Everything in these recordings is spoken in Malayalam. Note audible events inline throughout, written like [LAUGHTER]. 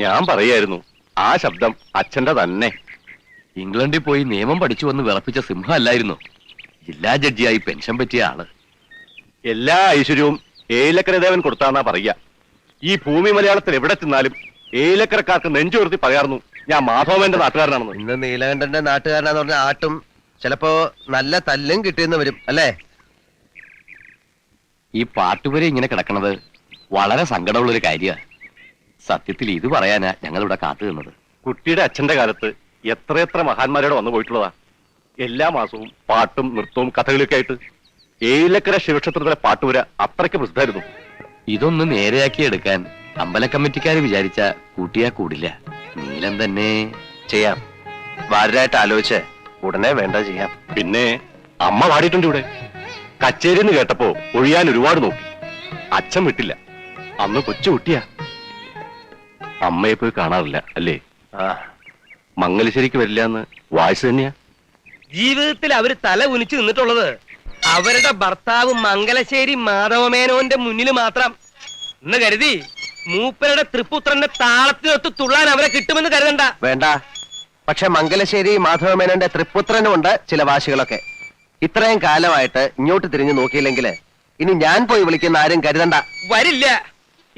ഞാൻ പറയായിരുന്നു ആ ശബ്ദം അച്ഛന്റെ തന്നെ. ഇംഗ്ലണ്ടിൽ പോയി നിയമം പഠിച്ചു വന്ന് വിളപ്പിച്ച സിംഹം അല്ലായിരുന്നു. ജില്ലാ ജഡ്ജിയായി പെൻഷൻ പറ്റിയ ആൾ. എല്ലാ ഐശ്വര്യവും ഏലക്കരദേവൻ കൊടുത്താന്നാ പറയുക. ഈ ഭൂമി മലയാളത്തിൽ എവിടെ ചെന്നാലും ഏലക്കരക്കാർക്ക് നെഞ്ചുയർത്തി പറയാറുന്നു ഞാൻ മാധവന്റെ നാട്ടുകാരനാണെന്ന്. ഇന്ന് നീലകണ്ഠന്റെ നാട്ടുകാരനാന്ന് പറഞ്ഞ ആട്ടും ചിലപ്പോ നല്ല തല്ലും കിട്ടിയെന്ന് വരും അല്ലേ? ഈ പാട്ടുവരെ ഇങ്ങനെ കിടക്കുന്നത് വളരെ സങ്കടമുള്ളൊരു കാര്യമാണ് സത്യത്തിൽ ഇത് പറയാനാ ഞങ്ങളിവിടെ കാത്തു നിന്നത്. കുട്ടിയുടെ അച്ഛന്റെ കാലത്ത് എത്രയെത്ര മഹാന്മാരോട് വന്നു പോയിട്ടുള്ളതാ. എല്ലാ മാസവും പാട്ടും നൃത്തവും കഥകളൊക്കെ ആയിട്ട് ഏലക്കര ശിവക്ഷേത്രത്തിലെ പാട്ടുപുര അത്രയ്ക്ക് പ്രസിദ്ധമായിരുന്നു. ഇതൊന്ന് നേരെയാക്കി എടുക്കാൻ അമ്പല കമ്മിറ്റിക്കാര് വിചാരിച്ച കൂട്ടിയാ കൂടില്ല. നീലം തന്നെ. ചെയ്യാം. വാരായിട്ട് ആലോചിച്ച് ഉടനെ വേണ്ട ചെയ്യാം. പിന്നെ അമ്മ പാടിയിട്ടുണ്ട് ഇവിടെ. കച്ചേരി എന്ന് കേട്ടപ്പോ ഒഴിയാൻ ഒരുപാട് നോക്കി. അച്ഛൻ വിട്ടില്ല. അന്ന് കൊച്ചു കുട്ടിയാ. അമ്മയെ പോയി കാണാറില്ല അല്ലേ? മംഗലശ്ശേരിക്ക് വരില്ല എന്ന് വായിച്ചു തന്നെയാ? ജീവിതത്തിൽ അവർ തല ഉനിച്ചു നിന്നിട്ടുള്ളത് അവരുടെ ഭർത്താവ് മംഗലശ്ശേരി മാധവമേനോന്റെ മുന്നിൽ മാത്രം. എന്ന് കരുതി മൂപ്പരുടെ തൃപ്പുത്രന്റെ താളത്തിനൊത്ത് തുള്ളാൻ അവരെ കിട്ടുമെന്ന് കരുതണ്ട. വേണ്ട. പക്ഷെ മംഗലശ്ശേരി മാധവമേനോന്റെ തൃപ്പുത്രനും ഉണ്ട് ചില വാശികളൊക്കെ. ഇത്രയും കാലമായിട്ട് ഇങ്ങോട്ട് തിരിഞ്ഞു നോക്കിയില്ലെങ്കിൽ ഇനി ഞാൻ പോയി വിളിക്കുന്ന ആരും കരുതണ്ട. വരില്ല.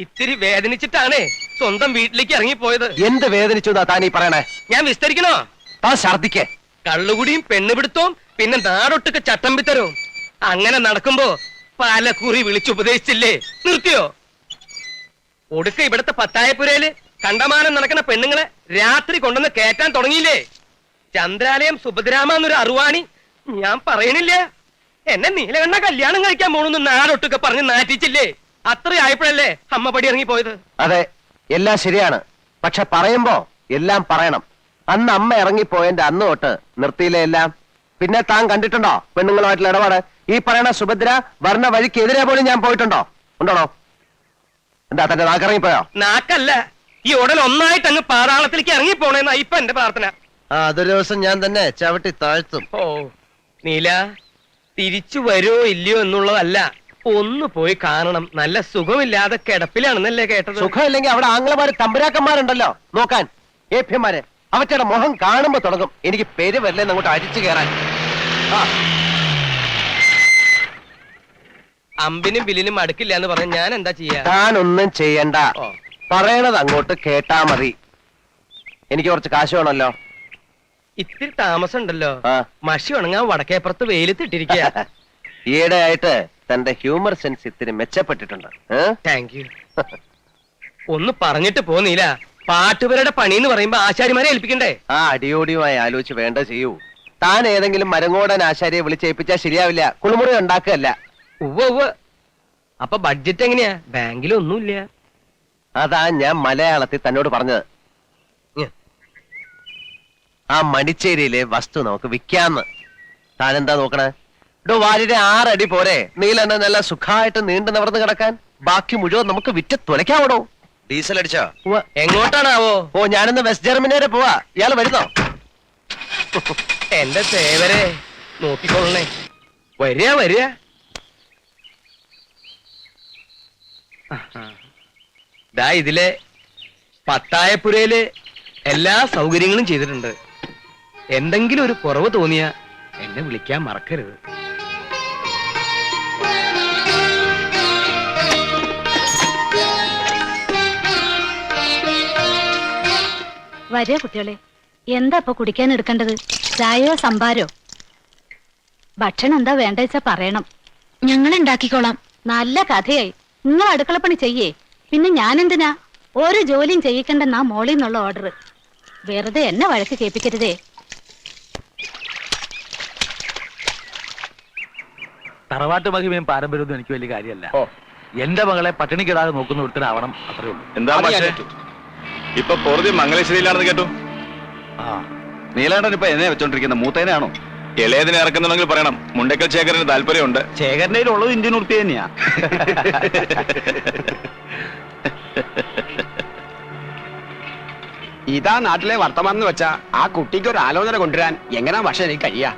ഇത്തിരി വേദനിച്ചിട്ടാണ് സ്വന്തം വീട്ടിലേക്ക് ഇറങ്ങിപ്പോയത്. എന്ത് വേദനിച്ചു താൻ ഈ പറയണേ? ഞാൻ വിസ്തരിക്കണോ? താൻ ഛർദിക്കേ കള്ളുകുടിയും പെണ്ണുപിടുത്തവും പിന്നെ നാടൊട്ടൊക്കെ ചട്ടം പിത്തരവും അങ്ങനെ നടക്കുമ്പോ പാലക്കുറി കുറി വിളിച്ചുപദേശിച്ചില്ലേ? നിർത്തിയോ? ഒടുക്ക ഇവിടത്തെ പത്തായപ്പുരയിൽ കണ്ടമാനം നടക്കുന്ന പെണ്ണുങ്ങളെ രാത്രി കൊണ്ടുവന്ന് കേറ്റാൻ തുടങ്ങിയില്ലേ? ചന്ദ്രാലയം സുഭദ്രാമ എന്നൊരു അറുവാണി ഞാൻ പറയണില്ല. എന്നെ നീലകണ്ണ കല്യാണം കഴിക്കാൻ പോണെന്ന് നാടൊട്ടൊക്കെ പറഞ്ഞ് നാറ്റിച്ചില്ലേ? അത്രയായപ്പോഴല്ലേ അമ്മ പടി ഇറങ്ങി പോയത്? അതെ എല്ലാം ശരിയാണ്. പക്ഷെ പറയുമ്പോ എല്ലാം പറയണം. അന്ന് അമ്മ ഇറങ്ങിപ്പോയതിന്റെ അന്ന് തൊട്ട് നിർത്തിയില്ലേ എല്ലാം? പിന്നെ താൻ കണ്ടിട്ടുണ്ടോ പെണ്ണുങ്ങളുമായിട്ടുള്ള ഇടപാട്? ഈ പറയണ സുഭദ്ര വർണ വഴിക്കെതിരെ പോലും ഞാൻ പോയിട്ടുണ്ടോ? ഉണ്ടോണോ എന്താ തന്റെ നാക്കിറങ്ങിപ്പോയോ? നാക്കല്ല. ഈ ഉടൻ ഒന്നായിട്ട് അങ്ങ് പാതാളത്തിലേക്ക് ഇറങ്ങി പോണേന്നാ ഇപ്പൊ എന്റെ പ്രാർത്ഥന. ആ അതൊരു ദിവസം ഞാൻ തന്നെ ചവിട്ടി താഴ്ത്തും. ഓ നീല തിരിച്ചു വരുമോ ഇല്ലയോ എന്നുള്ളതല്ല. ഒന്ന് പോയി കാണണം. നല്ല സുഖമില്ലാതെ കിടപ്പിലാണെന്നല്ലേ കേട്ടത്? സുഖമില്ലെങ്കിൽ അവിടെ ആംഗ്ലമാര് തമ്പുരാക്കന്മാരുണ്ടല്ലോ. നോക്കാൻ. ഏഭ്യന്മാര് അവറ്റയുടെ മുഖം കാണുമ്പോ തുടങ്ങും. എനിക്ക് പേര് വരില്ലെന്ന് അങ്ങോട്ട് അരിച്ചു കയറാൻ. അമ്പിനും ബില്ലിനും അടുക്കില്ല എന്ന് പറഞ്ഞ ഞാൻ എന്താ ചെയ്യാ? താനൊന്നും ചെയ്യണ്ട. പറയണത് അങ്ങോട്ട് കേട്ടാ മതി. എനിക്ക് കുറച്ച് കാശ് വേണമല്ലോ. ഇത്തിരി താമസം ഉണ്ടല്ലോ മഷി ഉണങ്ങാൻ വടക്കേപ്പുറത്ത് വെയിലത്തിട്ടിരിക്കുക [LAUGHS] ഈയിടെ ആയിട്ട് തന്റെ ഹ്യൂമർ സെൻസ് ഇത്തിരി മെച്ചപ്പെട്ടിട്ടുണ്ട്. ഏ? താങ്ക് യു [LAUGHS] ഒന്ന് പറഞ്ഞിട്ട് പോന്നില്ല പാട്ടുപേരുടെ പണി എന്ന് പറയുമ്പോ ആശാരിമാരെ ഏൽപ്പിക്കണ്ടേ? ആ അടിയോടിയുമായി ആലോചിച്ച് വേണ്ട ചെയ്യൂ. താൻ ഏതെങ്കിലും മരങ്ങോടൻ ആശാരിയെ വിളിച്ചേൽപ്പിച്ചാൽ ശരിയാവില്ല. കുളിമുറി ഉണ്ടാക്കുകയല്ല. ഉവ്വ ഉവ്വ. അപ്പൊ ബഡ്ജറ്റ് എങ്ങനെയാ? ബാങ്കിലൊന്നുമില്ല അതാ ഞാൻ മലയാളത്തിൽ തന്നോട് പറഞ്ഞത്. ഉം. ആ മടിച്ചേരിയിലെ വസ്തു നമുക്ക് വിൽക്കാന്ന്. താൻ എന്താ നോക്കണേ? ഡോ വാലിയുടെ ആറടി പോരെ. നീലെണ്ണ നല്ല സുഖമായിട്ട് നീണ്ടു നിവർന്ന് കിടക്കാൻ ബാക്കി മുഴുവൻ നമുക്ക് വിറ്റ് തുലയ്ക്കാവടോ. ഡീസൽ അടിച്ചോ എങ്ങോട്ടാണാവോ? ഓ ഞാനിന്ന് വെസ്റ്റ് ജർമ്മനി വരെ പോവാ. ഇയാൾ വരുന്നോ? എന്റെ സേവരെ നോക്കിക്കൊള്ളണേ. വരിക വരിക. ദാ ഇതിലെ പത്തായപ്പുരയിൽ എല്ലാ സൗകര്യങ്ങളും ചെയ്തിട്ടുണ്ട്. എന്തെങ്കിലും ഒരു കുറവ് തോന്നിയാ എന്നെ വിളിക്കാൻ മറക്കരുത്. വരിക കുട്ടികളെ. എന്താ ഇപ്പൊ കുടിക്കാൻ എടുക്കേണ്ടത്? ചായയോ സംഭാരോ ഭക്ഷണം എന്താ വേണ്ട വെച്ചാ പറയണം. ഞങ്ങൾ ഉണ്ടാക്കിക്കോളാം. നല്ല കഥയായി. നിങ്ങൾ അടുക്കളപ്പണി ചെയ്യേ. പിന്നെ ഞാൻ എന്തിനാ ഒരു ജോലിയും ചെയ്യിക്കണ്ട നാ മോളിൽ നിന്നുള്ള ഓർഡർ വെറുതെ എന്നെ വഴക്ക് കേൾപ്പിക്കരുതേ. തറവാട്ട് മഹിമയും പാരമ്പര്യമൊന്നും എനിക്ക് വലിയ കാര്യമല്ല. എന്റെ മകളെ പട്ടിണിക്കിടാതെ നോക്കുന്ന ഒരുത്തരാവണം അത്രേ ഉള്ളൂ. എന്താ ഇപ്പൊ കോടതി മംഗലശ്ശേരിയിലാണെന്ന് കേട്ടു. ആ നീലാണ്ടൻ ഇപ്പൊ എന്നെ വെച്ചോണ്ടിരിക്കുന്ന മൂത്തേനാണോ ഇളയതിനെ ഇറക്കുന്നുണ്ടെങ്കിൽ പറയണം. മുണ്ടക്കൽ ശേഖരന് താല്പര്യമുണ്ട്. ശേഖരന്റെ ഉള്ളത് ഇന്ത്യൻ ഉറുപ്പി തന്നെയാ. ഇതാ നാട്ടിലെ വർത്തമാനം എന്ന് വെച്ചാ ആ കുട്ടിക്ക് ഒരു ആലോചന കൊണ്ടുവരാൻ എങ്ങനെ പക്ഷെ എനിക്ക് കഴിയാ?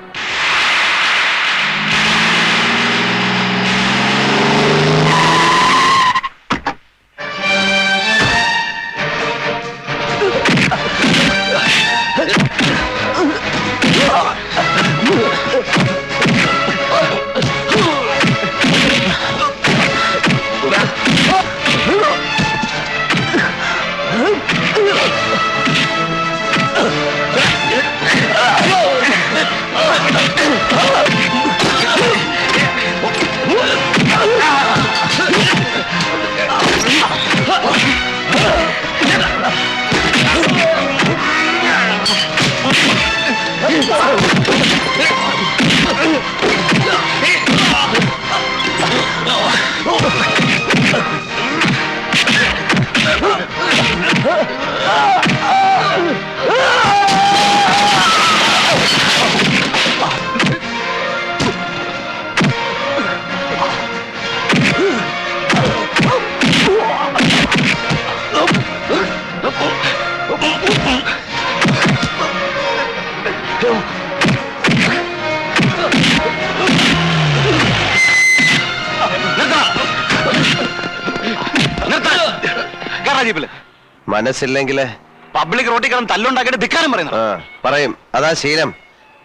മനസ്സില്ലെങ്കിൽ പബ്ലിക് റോട്ടിൽ കിടന്ന് തല്ലുണ്ടാക്കിയിട്ട് ധിക്കാരം പറയുന്നു. ആ പറയും. അതാ ശീലം.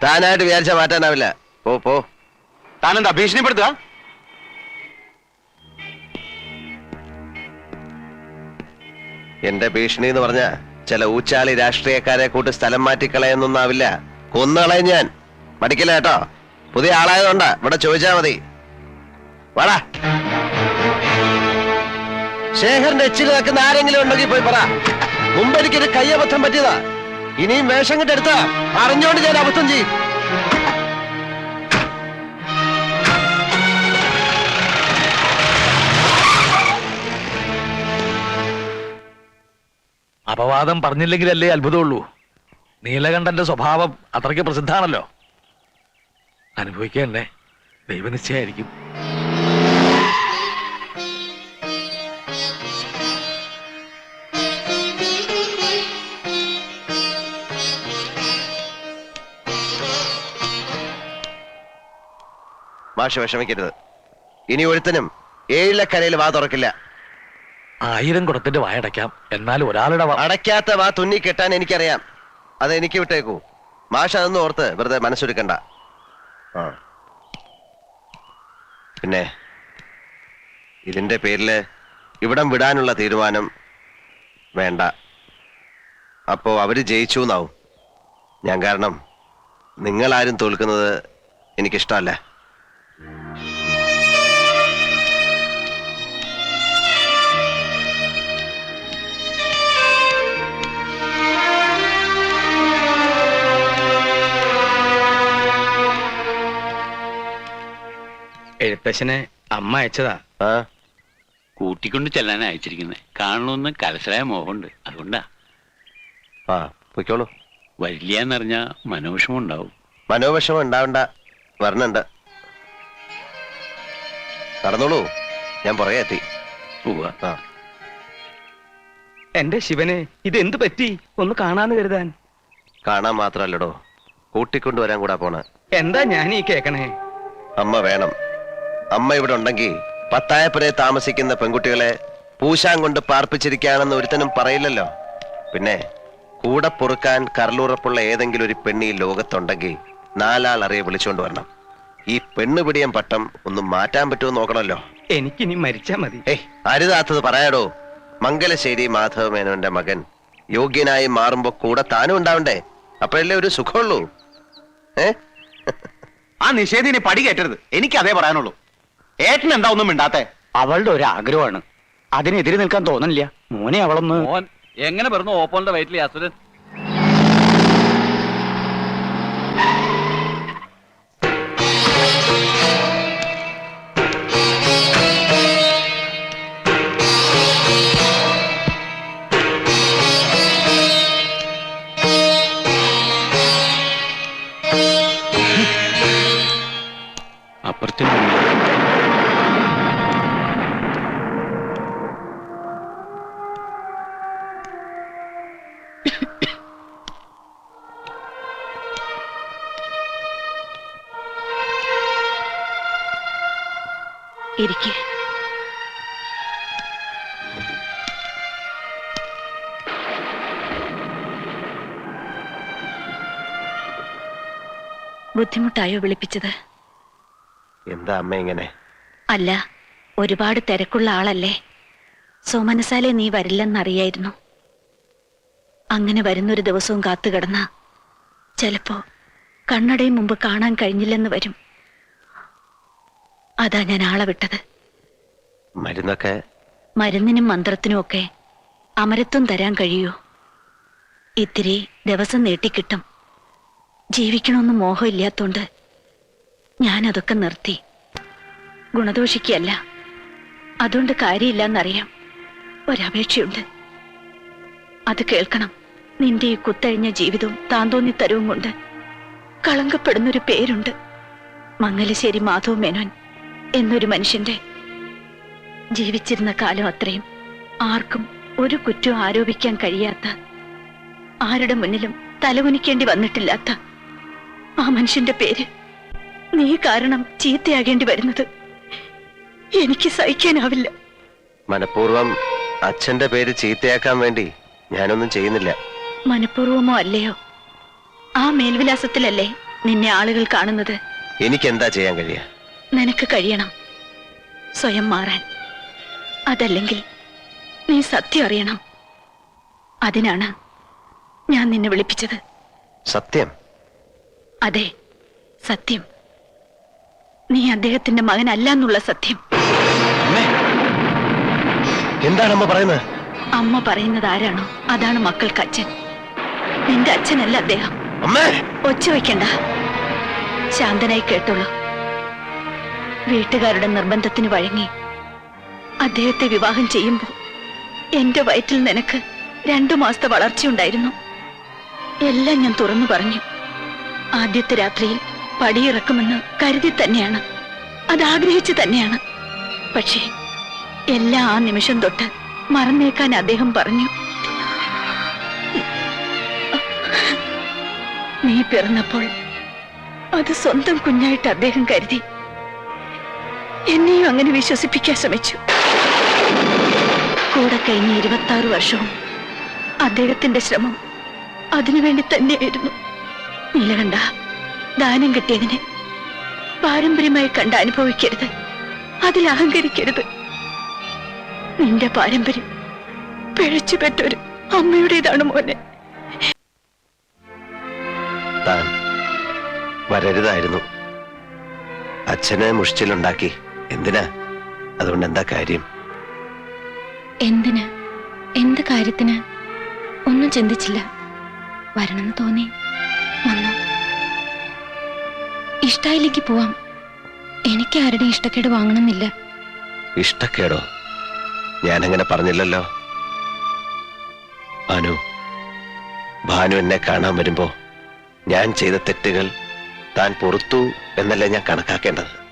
താനായിട്ട് വിചാരിച്ച മാറ്റാനാവില്ല. പോ പോ. താനെന്താ ഭീഷണിപ്പെടുത്തുക? എന്റെ ഭീഷണി എന്ന് പറഞ്ഞ ചില ഊച്ചാളി രാഷ്ട്രീയക്കാരെ കൂട്ട് സ്ഥലം മാറ്റിക്കളയെന്നൊന്നാവില്ല. കൊന്നുകളയും ഞാൻ. മടിക്കില്ല കേട്ടോ. പുതിയ ആളായതുകൊണ്ടാ. ഇവിടെ ചോദിച്ചാ മതി. വാടാ. ശേഖറിന്റെ എച്ചിൽ നിൽക്കുന്ന ആരെങ്കിലും ഉണ്ടെങ്കിൽ പോയി പറ. മുമ്പ് എനിക്കൊരു കയ്യബദ്ധം പറ്റിയതാ. ഇനിയും വേഷം കിട്ടെടുത്ത അറിഞ്ഞോണ്ട് ഞാൻ അബദ്ധം ചെയ്യും. അപവാദം പറഞ്ഞില്ലെങ്കിലല്ലേ അത്ഭുതമുള്ളൂ. നീലകണ്ഠന്റെ സ്വഭാവം അത്രയ്ക്ക് പ്രസിദ്ധാണല്ലോ അനുഭവിക്കണ്ടേ ദൈവനിശ്ചയായിരിക്കും. മാഷ് വിഷമിക്കരുത്. ഇനി ഒരുത്തനും ഏഴിലക്കരയിൽ വാ തുറക്കില്ല. ആയിരം കുടത്തിന്റെ വായടയ്ക്കാം എന്നാൽ ഒരാളുടെ അടയ്ക്കാത്ത വാ തുന്നി കെട്ടാൻ എനിക്കറിയാം. അത് എനിക്ക് വിട്ടേക്കൂ. മാഷ് അതൊന്നും ഓർത്ത് വെറുതെ മനസ്സൊരുക്കണ്ട. ആ. പിന്നെ ഇതിന്റെ പേരിൽ ഇവിടം വിടാനുള്ള തീരുമാനം വേണ്ട. അപ്പോ അവർ ജയിച്ചു എന്നാവും. ഞാൻ കാരണം നിങ്ങളാരും തോൽക്കുന്നത് എനിക്കിഷ്ടമല്ല. എഴുത്തച്ഛനെ അമ്മ അയച്ചതാ. ആ കൂട്ടിക്കൊണ്ട് ചെല്ലാൻ അയച്ചിരിക്കുന്നത് കാണണമെന്ന് കലശലായ മോഹമുണ്ട്. അതുകൊണ്ടാ. ആ പൊയ്ക്കോളൂ. വരില്ല എന്നറിഞ്ഞാ മനോവിഷമം ഉണ്ടാവും മനോവിഷമം ഉണ്ടാവണ്ട. വരണണ്ട. നടന്നോളൂ. ഞാൻ പുറകെ എത്തി. ഉവ്വ ആ. എന്റെ ശിവനെ ഇത് എന്ത് പറ്റി? ഒന്ന് കാണാന്ന് കരുതാൻ. കാണാൻ മാത്രല്ലടോ. കൂട്ടിക്കൊണ്ടുവരാൻ കൂടാ പോണ. എന്താ ഞാൻ ഈ കേക്കണേ? അമ്മ വേണം. അമ്മ ഇവിടെ ഉണ്ടെങ്കിൽ പത്തായപ്പുരയെ താമസിക്കുന്ന പെൺകുട്ടികളെ പൂശാൻ കൊണ്ട് പാർപ്പിച്ചിരിക്കുകയാണെന്ന് ഒരുത്തനും പറയില്ലല്ലോ. പിന്നെ കൂടെ പൊറുക്കാൻ കരളുറപ്പുള്ള ഏതെങ്കിലും ഒരു പെണ്ണി ലോകത്തുണ്ടെങ്കിൽ നാലാൾ അറിയെ വിളിച്ചുകൊണ്ട് വരണം. ഈ പെണ്ണ് പിടിയൻ പട്ടം ഒന്ന് മാറ്റാൻ പറ്റുമോ എനിക്ക് ഇനി മരിച്ചാ മതി. ഏയ് അരുതാത്തത് പറയാടോ. മംഗലശ്ശേരി മാധവ മേനോന്റെ മകൻ യോഗ്യനായി മാറുമ്പോ കൂടെ താനും ഉണ്ടാവണ്ടേ? അപ്പോഴല്ലേ ഒരു സുഖമുള്ളൂ. ഏ? ആ നിഷേധിനെ പടി കയറ്റരുത്. എനിക്ക് അതേ പറയാനുള്ളൂ. ഏട്ടൻ എന്താ ഒന്നും മിണ്ടാത്തെ? അവളുടെ ഒരു ആഗ്രഹമാണ്. അതിനെതിരെ നിൽക്കാൻ തോന്നുന്നില്ല. മോനെ അവളൊന്ന് മോൻ എങ്ങനെ പറഞ്ഞു ഓപ്പോന്റെ വയറ്റിൽ അസുരൻ? ഇരിക്കെ. ബുദ്ധിമുട്ടായോ വിളിപ്പിച്ചത്? എന്താ അമ്മ ഇങ്ങനെ? അല്ല ഒരുപാട് തിരക്കുള്ള ആളല്ലേ. സോമനസാലെ നീ വരില്ലെന്നറിയായിരുന്നു. അങ്ങനെ വരുന്നൊരു ദിവസവും കാത്തുകിടന്ന. ചിലപ്പോ കണ്ണടയും മുമ്പ് കാണാൻ കഴിഞ്ഞില്ലെന്ന് വരും. അതാ ഞാൻ ആളെ വിട്ടത്. മരുന്നൊക്കെ? മരുന്നിനും മന്ത്രത്തിനും ഒക്കെ അമരത്വം തരാൻ കഴിയൂ. ഇത്തിരി ദിവസം നീട്ടിക്കിട്ടും. ജീവിക്കണമെന്ന് മോഹമില്ലാത്തോണ്ട് ഞാനതൊക്കെ നിർത്തി. ഗുണദോഷിക്കല്ല അതുകൊണ്ട് കാര്യമില്ലെന്നറിയാം. ഒരപേക്ഷയുണ്ട്. അത് കേൾക്കണം. നിന്റെ ഈ കുത്തഴിഞ്ഞ ജീവിതവും താന്തോന്നി തരവും കൊണ്ട് കളങ്കപ്പെടുന്നൊരു പേരുണ്ട്. മംഗലശ്ശേരി മാധവ മേനോൻ. എന്നൊരു മനുഷ്യന്റെ ജീവിച്ചിരുന്ന കാലം അത്രയും ആർക്കും ഒരു കുറ്റം ആരോപിക്കാൻ കഴിയാത്ത ആരുടെ മുന്നിലും തലകുനിക്കേണ്ടി വന്നിട്ടില്ലാത്ത ആ മനുഷ്യന്റെ പേര് നീ കാരണം ചീത്തയാകേണ്ടി വരുന്നത് എനിക്ക് സഹിക്കാനാവില്ല. മനഃപൂർവം അച്ഛന്റെ പേര് ചീത്തയാക്കാൻ വേണ്ടി ഞാനൊന്നും ചെയ്യുന്നില്ല. മനഃപൂർവമോ അല്ലയോ? ആ മേൽവിലാസത്തിലല്ലേ നിന്നെ ആളുകൾ കാണുന്നത്? എനിക്ക് എന്താ ചെയ്യാൻ കഴിയുക? നിനക്ക് കഴിയണം. സ്വയം മാറാൻ. അതല്ലെങ്കിൽ നീ സത്യം അറിയണം. അതിനാണ് ഞാൻ നിന്നെ വിളിപ്പിച്ചത്. സത്യം? അതെ സത്യം. നീ അദ്ദേഹത്തിന്റെ മകനല്ല എന്നുള്ള സത്യം എന്താണ് അമ്മ പറയുന്നത്? അമ്മ പറയുന്നത് ആരാണോ? അതാണ് മക്കൾക്ക് അച്ഛൻ. നിന്റെ അച്ഛനല്ല അദ്ദേഹം. ഒച്ച വയ്ക്കണ്ട. ശാന്തനായി കേട്ടോളൂ. വീട്ടുകാരുടെ നിർബന്ധത്തിന് വഴങ്ങി അദ്ദേഹത്തെ വിവാഹം ചെയ്യുമ്പോൾ എന്റെ വയറ്റിൽ നിനക്ക് രണ്ടു മാസത്തെ വളർച്ചയുണ്ടായിരുന്നു. എല്ലാം ഞാൻ തുറന്നു പറഞ്ഞു. ആദ്യത്തെ രാത്രിയിൽ പടിയിറക്കുമെന്ന് കരുതി തന്നെയാണ്. അത് ആഗ്രഹിച്ചു തന്നെയാണ്. പക്ഷേ എല്ലാ ആ നിമിഷം തൊട്ട് മറന്നേക്കാൻ അദ്ദേഹം പറഞ്ഞു. നീ പിറന്നപ്പോൾ അത് സ്വന്തം കുഞ്ഞായിട്ട് അദ്ദേഹം കരുതി. എന്നെയും അങ്ങനെ വിശ്വസിപ്പിക്കാൻ ശ്രമിച്ചു. കൂടെ കഴിഞ്ഞ ഇരുപത്തി ആറ് വർഷവും അദ്ദേഹത്തിന്റെ ശ്രമം അതിനുവേണ്ടി തന്നെയായിരുന്നു. നീലകണ്ഠ ദാനം കിട്ടിയതിന് പാരമ്പര്യമായി കണ്ട് അനുഭവിക്കരുത്. അതിൽ അഹങ്കരിക്കരുത്. നിന്റെ പാരമ്പര്യം പിഴച്ചു പെറ്റൊരു അമ്മയുടേതാണ് മോനെ. താൻ വരരുതായിരുന്നു. അച്ഛനെ മുഷിച്ചിലുണ്ടാക്കി എന്തിനാ? അതുകൊണ്ട് എന്താ കാര്യം? എന്തിനാ? എന്ത് കാര്യത്തിന്? ഒന്നും ചിന്തിച്ചില്ല. വരണമെന്ന് തോന്നി. വന്നു. ഇഷ്ടായിലേക്ക് പോവാം. എനിക്ക് ആരുടെ ഇഷ്ടക്കേട് വാങ്ങണമെന്നില്ല. ഇഷ്ടക്കേടോ? ഞാനങ്ങനെ പറഞ്ഞില്ലല്ലോ. അനു ഭാനു എന്നെ കാണാൻ വരുമ്പോ ഞാൻ ചെയ്ത തെറ്റുകൾ താൻ പൊറത്തു എന്നല്ലേ ഞാൻ കണക്കാക്കേണ്ടത്?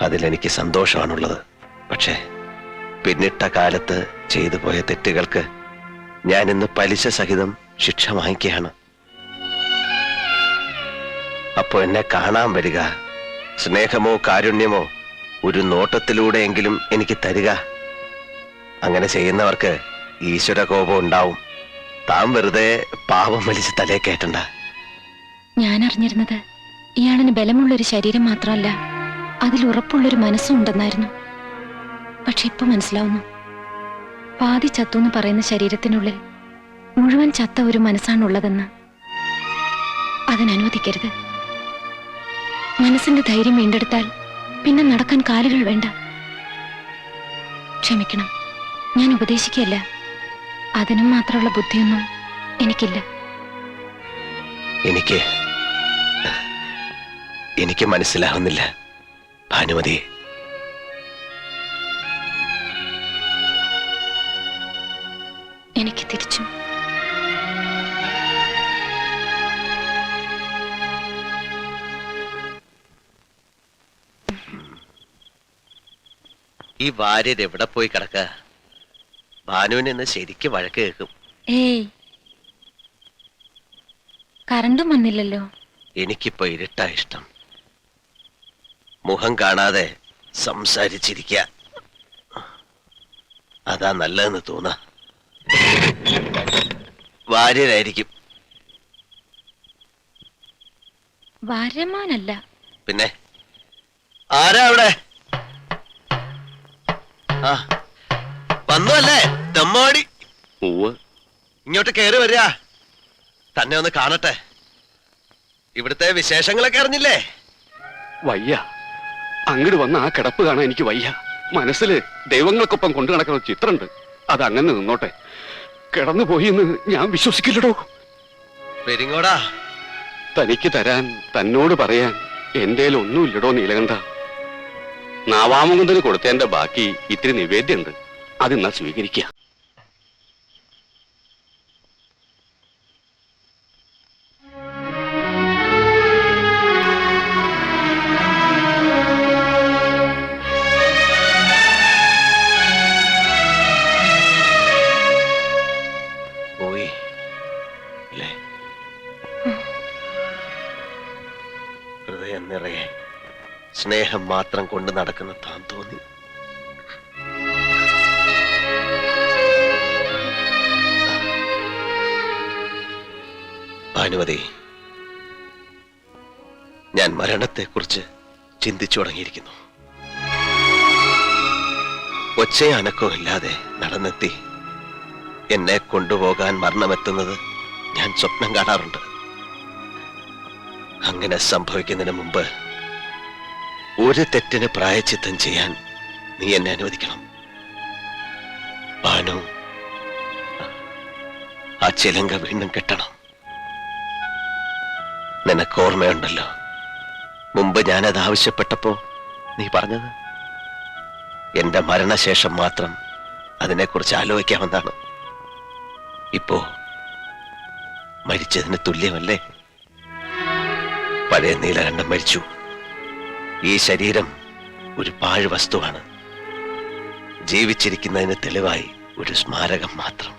അതിലെനിക്ക് സന്തോഷമാണുള്ളത്. പക്ഷേ പിന്നിട്ട കാലത്ത് ചെയ്തു പോയ തെറ്റുകൾക്ക് ഞാൻ ഇന്ന് പലിശ സഹിതം ശിക്ഷ വാങ്ങിക്കുകയാണ്. അപ്പോൾ എന്നെ കാണാൻ വരിക സ്നേഹമോ കാരുണ്യമോ ഒരു നോട്ടത്തിലൂടെയെങ്കിലും എനിക്ക് തരിക. അങ്ങനെ ചെയ്യുന്നവർക്ക് ഈശ്വര കോപം ഉണ്ടാവും. താൻ വെറുതെ പാപം വലിച്ച് തലേ കേട്ടണ്ട ഞാൻ അറിഞ്ഞിരുന്നത് ഇയാളിന് ബലമുള്ളൊരു ശരീരം മാത്രമല്ല. അതിൽ ഉറപ്പുള്ളൊരു മനസ്സുണ്ടെന്നായിരുന്നു. പക്ഷെ ഇപ്പൊ മനസ്സിലാവുന്നു. പാതി ചത്തു എന്ന് പറയുന്ന ശരീരത്തിനുള്ളിൽ മുഴുവൻ ചത്ത ഒരു മനസ്സാണുള്ളതെന്ന്. അതിനനുവദിക്കരുത്. മനസ്സിന്റെ ധൈര്യം വീണ്ടെടുത്താൽ പിന്നെ നടക്കാൻ കാലുകൾ വേണ്ട. ക്ഷമിക്കണം. ഞാൻ ഉപദേശിക്കല്ല അതിനും മാത്രമുള്ള ബുദ്ധിയൊന്നും എനിക്കില്ല. എനിക്ക് എനിക്ക് മനസ്സിലാവുന്നില്ല. ഭാനുമതി. എനിക്ക് തിരിച്ചു. ഈ ഭാര്യർ എവിടെ പോയി കിടക്ക? ഭാനുവിന് ഇന്ന് ശരിക്ക് വഴക്ക് കേൾക്കും. ഏയ്. കറണ്ടും വന്നില്ലല്ലോ. എനിക്കിപ്പോ ഇരുട്ടാ ഇഷ്ടം. മുഖം കാണാതെ സംസാരിച്ചിരിക്ക. അതാ നല്ലതെന്ന് തോന്ന. വാര്യരായിരിക്കും. വാര്യമാനല്ല പിന്നെ? ആരാ അവിടെ? ആ വന്നു അല്ലേ തെമ്മാടി ഇങ്ങോട്ട് കയറി വരിക തന്നെ ഒന്ന് കാണട്ടെ. ഇവിടുത്തെ വിശേഷങ്ങളൊക്കെ അറിഞ്ഞില്ലേ? വയ്യ. അങ്ങോട്ട് വന്ന ആ കിടപ്പ് കാണാൻ എനിക്ക് വയ്യ. മനസ്സിൽ ദൈവങ്ങൾക്കൊപ്പം കൊണ്ടു നടക്കുന്ന ചിത്രമുണ്ട് അത് അങ്ങനെ നിന്നോട്ടെ. കിടന്നു പോയി എന്ന് ഞാൻ വിശ്വസിക്കില്ലടോ. പെരിങ്ങോടാ. തനിക്ക് തരാൻ തന്നോട് പറയാൻ എന്റെ ഒന്നുമില്ലടോ നീലകണ്ഠ. നാവാമുകുന്ദന് കൊടുത്തതിന്റെ ബാക്കി ഇത്തിരി നിവേദ്യമുണ്ട് അതിന്നാ സ്വീകരിക്കുക സ്നേഹം മാത്രം കൊണ്ട് നടക്കുന്ന താൻ തോന്നി. ഭാനുമതി ഞാൻ മരണത്തെക്കുറിച്ച് ചിന്തിച്ചു തുടങ്ങിയിരിക്കുന്നു. ഒച്ചയനക്കോ ഇല്ലാതെ നടന്നെത്തി എന്നെ കൊണ്ടുപോകാൻ മരണമെത്തുന്നത് ഞാൻ സ്വപ്നം കാണാറുണ്ട്. അങ്ങനെ സംഭവിക്കുന്നതിന് മുമ്പ് ഒരു തെറ്റിന് പ്രായച്ചിത്തം ചെയ്യാൻ നീ എന്നെ അനുവദിക്കണം. ഭാനു ആ ചിലങ്ക വീണ്ടും കെട്ടണം. നിനക്ക് ഓർമ്മയുണ്ടല്ലോ മുമ്പ് ഞാനത് ആവശ്യപ്പെട്ടപ്പോ നീ പറഞ്ഞത്? എന്റെ മരണശേഷം മാത്രം അതിനെക്കുറിച്ച് ആലോചിക്കാമെന്നാണ്. ഇപ്പോ മരിച്ചതിന് തുല്യമല്ലേ? പഴയ നീലകണ്ഠം മരിച്ചു. ഈ ശരീരം ഒരു പാഴ് വസ്തുവാണ് ജീവിച്ചിരിക്കുന്നതിന് തെളിവായി ഒരു സ്മാരകം മാത്രം.